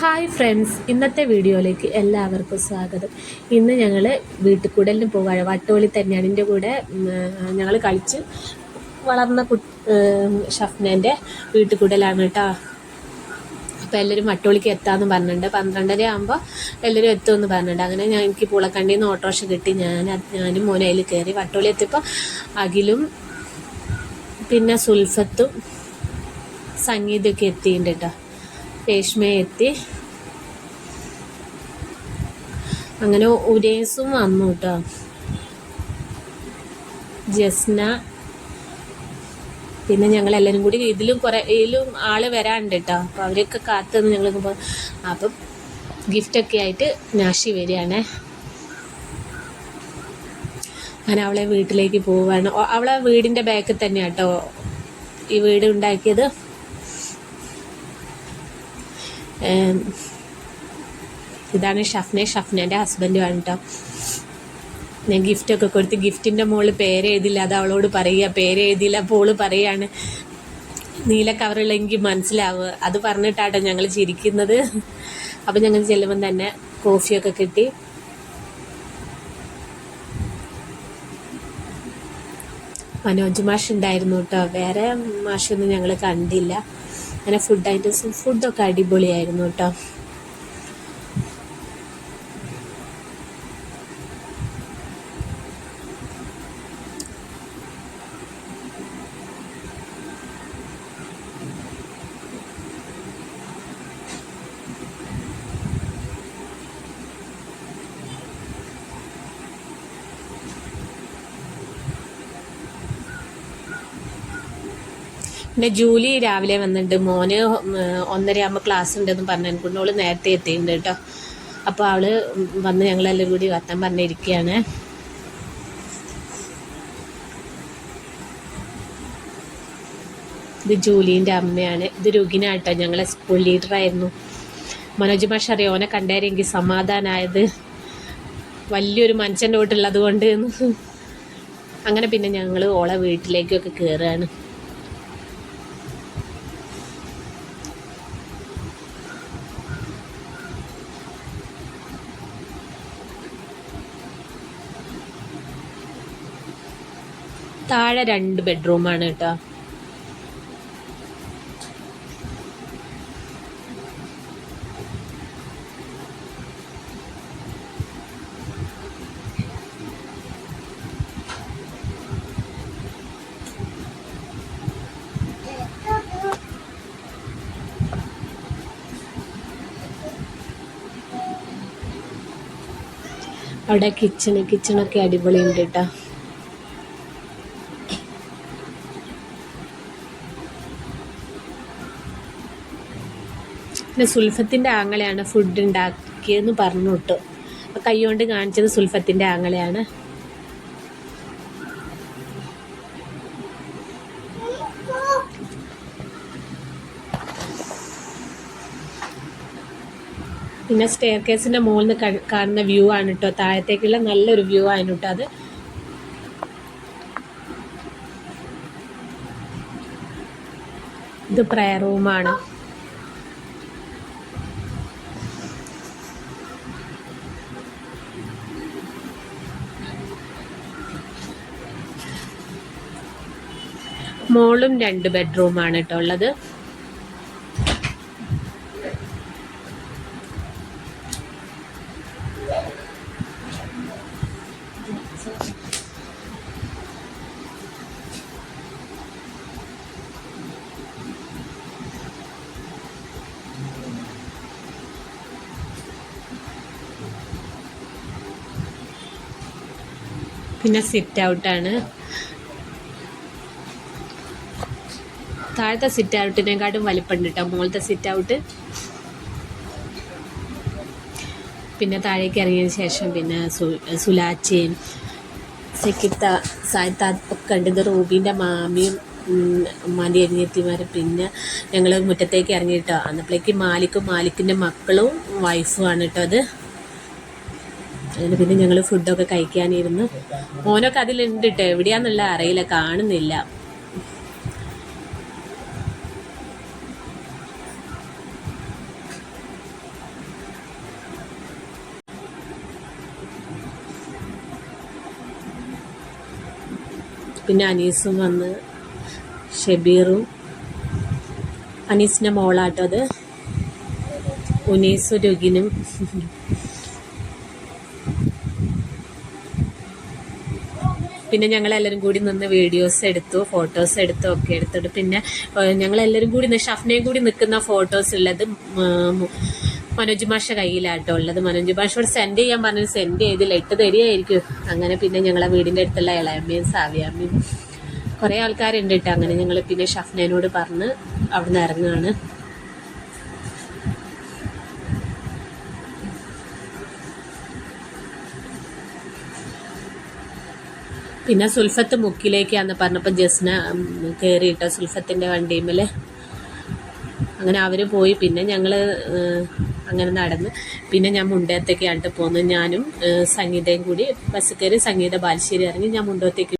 Hi friends ഇന്നത്തെ വീഡിയോയിലേക്ക് എല്ലാവർക്കും സ്വാഗതം. ഇന്ന് ഞങ്ങൾ വീട്ടിൽ കൂടലിന് പോവുകയാണ് വട്ടോളി തന്നെയാണ്. എന്റെ കൂടെ ഞങ്ങൾ കളിച്ച് വളർന്ന കു ഷഫ്നേന്റെ വീട്ടിൽ കൂടലാണ് കേട്ടോ. അപ്പോൾ എല്ലാവരും വട്ടോളിക്ക് എത്താമെന്ന് പറഞ്ഞിട്ടുണ്ട്. പന്ത്രണ്ടര ആകുമ്പോൾ എല്ലാവരും എത്തുമെന്ന് പറഞ്ഞിട്ടുണ്ട്. അങ്ങനെ ഞാൻ എനിക്ക് പൂളക്കണ്ടിയിൽ നിന്ന് ഓട്ടോറിക്ഷ കിട്ടി. ഞാൻ ഞാനും മോനയിൽ കയറി വട്ടോളി എത്തിയപ്പോൾ അഖിലും പിന്നെ സുൽഫത്തും സംഗീതമൊക്കെ എത്തിയിട്ടുണ്ട് കേട്ടോ. രേഷ്മ എത്തി. അങ്ങനെ ഉരേസും വന്നു കേട്ടോ ജസ്ന പിന്നെ ഞങ്ങൾ എല്ലാവരും കൂടി ഇതിലും കുറേ ഇതിലും ആൾ വരാനുണ്ട് കേട്ടോ അപ്പോൾ അവരൊക്കെ കാത്തുനിന്ന് ഞങ്ങൾ അപ്പം ഗിഫ്റ്റൊക്കെ ആയിട്ട് നാശി വരികയാണേ. ഞാൻ അവളെ വീട്ടിലേക്ക് പോവാണ്. അവളെ വീടിന്റെ ബാക്കിൽ തന്നെയാട്ടോ ഈ വീട് ഉണ്ടാക്കിയത്. ഇതാണ് ഷഫ്നെ. ഷഫ്നേന്റെ ഹസ്ബൻഡുമാണ് കേട്ടോ ഞാൻ ഗിഫ്റ്റൊക്കെ കൊടുത്ത് ഗിഫ്റ്റിന്റെ മുകളിൽ പേര് എഴുതില്ല അത് അവളോട് പറയുക. പേര് എഴുതിയില്ല അപ്പോൾ ഓൾ പറയാണ്. നീല കവറുള്ള എനിക്ക് മനസ്സിലാവുക. അത് പറഞ്ഞിട്ടാട്ടോ ഞങ്ങൾ ചിരിക്കുന്നത്. അപ്പം ഞങ്ങൾ ചെല്ലുമ്പം തന്നെ കോഫിയൊക്കെ കിട്ടി. മനോജ് മാഷ് ഉണ്ടായിരുന്നു കേട്ടോ. വേറെ മാഷൊന്നും ഞങ്ങൾ കണ്ടില്ല. അങ്ങനെ ഫുഡ് ഐറ്റംസും ഫുഡൊക്കെ അടിപൊളിയായിരുന്നു കേട്ടോ. പിന്നെ ജൂലി രാവിലെ വന്നിട്ടുണ്ട്. മോന് ഒന്നരയാകുമ്പോൾ ക്ലാസ് ഉണ്ടെന്ന് പറഞ്ഞു എനിക്കൊണ്ട് അവൾ നേരത്തെ എത്തിയിട്ടുണ്ട് കേട്ടോ. അപ്പോൾ അവൾ വന്ന് ഞങ്ങളെല്ലാം കൂടി വർത്താൻ പറഞ്ഞിരിക്കുകയാണ്. ഇത് ജൂലീന്റെ അമ്മയാണ്. ഇത് രുഗിന കേട്ടോ ഞങ്ങളെ സ്കൂൾ ലീഡറായിരുന്നു മനോജ് മാഷ് അറിയോ? ഓനെ കണ്ടേരെങ്കിൽ സമാധാനമായത് വലിയൊരു മനുഷ്യന്റെ വീട്ടുള്ളത് കൊണ്ട് അങ്ങനെ പിന്നെ ഞങ്ങൾ ഓളെ വീട്ടിലേക്കൊക്കെ കയറുകയാണ് താഴെ രണ്ട് ബെഡ്റൂമാണ് കേട്ടോ. അവിടെ കിച്ചണ് കിച്ചണൊക്കെ അടിപൊളിയുണ്ട് കേട്ടോ. പിന്നെ സുൽഫത്തിന്റെ ആങ്ങളെയാണ് ഫുഡ് ഉണ്ടാക്കിയെന്ന് പറഞ്ഞു കൈകൊണ്ട് കാണിച്ചത് സുൽഫത്തിന്റെ ആങ്ങളെയാണ്. പിന്നെ സ്റ്റെയർ കേസിന്റെ മുകളിൽ നിന്ന് കാണുന്ന വ്യൂ ആണ് കേട്ടോ താഴത്തേക്കുള്ള നല്ലൊരു വ്യൂ ആണ് കേട്ടോ അത്. ഇത് പ്രയർ റൂമാണ് മോളും രണ്ട് ബെഡ്റൂമാണ് കേട്ടോ ഉള്ളത്. പിന്നെ സിറ്റ് ഔട്ടാണ് താഴത്തെ സിറ്റ് ഔട്ടിനെക്കാട്ടും വലിപ്പമുണ്ട് കേട്ടോ മുകളിലത്തെ സിറ്റ് ഔട്ട് പിന്നെ താഴേക്ക് ഇറങ്ങിയതിന് ശേഷം പിന്നെ സു- സുലാച്ചയും സെക്കിത്ത സായത്ത ഒക്കെ ഉണ്ട്. ഇത് റൂബിന്റെ മാമിയും ഉമ്മാന്റെ അനിയത്തിമാരും പിന്നെ ഞങ്ങൾ മുറ്റത്തേക്ക് ഇറങ്ങി കേട്ടോ അന്നപ്പോഴേക്ക് മാലിക്കും മാലിക്കിന്റെ മക്കളും ആണ് കേട്ടോ അത്. അങ്ങനെ പിന്നെ ഞങ്ങൾ ഫുഡൊക്കെ കഴിക്കാനിരുന്നു. മോനൊക്കെ അതിലുണ്ട് കേട്ടോ എവിടെയാണെന്നുള്ള അറിയില്ല. കാണുന്നില്ല. പിന്നെ അനീസും വന്ന് ഷെബീറും അനീസിന്റെ മോളാട്ടോ അത്. ഉനീസും രുഗിനും. പിന്നെ ഞങ്ങളെല്ലാവരും കൂടി നിന്ന് വീഡിയോസ് എടുത്തു ഫോട്ടോസ് എടുത്തു ഒക്കെ എടുത്തിട്ട് പിന്നെ ഞങ്ങളെല്ലാവരും കൂടി ഷഫ്നയും കൂടി നിൽക്കുന്ന ഫോട്ടോസ് ഉള്ളത് മനോജ് മാഷ കയ്യിലാട്ടോ. ഉള്ളത് മനോജ് മാഷോട് സെൻഡ് ചെയ്യാൻ പറഞ്ഞു സെൻഡ് ചെയ്തില്ല. ഇട്ട് തരികയായിരിക്കും. അങ്ങനെ പിന്നെ ഞങ്ങളെ വീടിന്റെ അടുത്തുള്ള ഇളയമ്മയും സാവിയമ്മയും കുറേ ആൾക്കാരുണ്ട് കേട്ടോ. അങ്ങനെ ഞങ്ങൾ പിന്നെ ഷഫ്നേനോട് പറഞ്ഞ് അവിടുന്ന് ഇറങ്ങുകയാണ് പിന്നെ സുൽഫത്ത് മുക്കിലേക്കാന്ന് പറഞ്ഞപ്പോൾ ജസ്ന കയറിയിട്ടോ സുൽഫത്തിന്റെ വണ്ടിയുമ്മൽ അങ്ങനെ അവർ പോയി. പിന്നെ ഞങ്ങൾ അങ്ങനെ നടന്ന്. പിന്നെ ഞാൻ മുണ്ടയത്തേക്കാണ്ട് പോകുന്നത് ഞാനും സംഗീതയും കൂടി ബസ് കയറി സംഗീത ബാലുശ്ശേരി ഇറങ്ങി ഞാൻ മുണ്ടത്തേക്ക്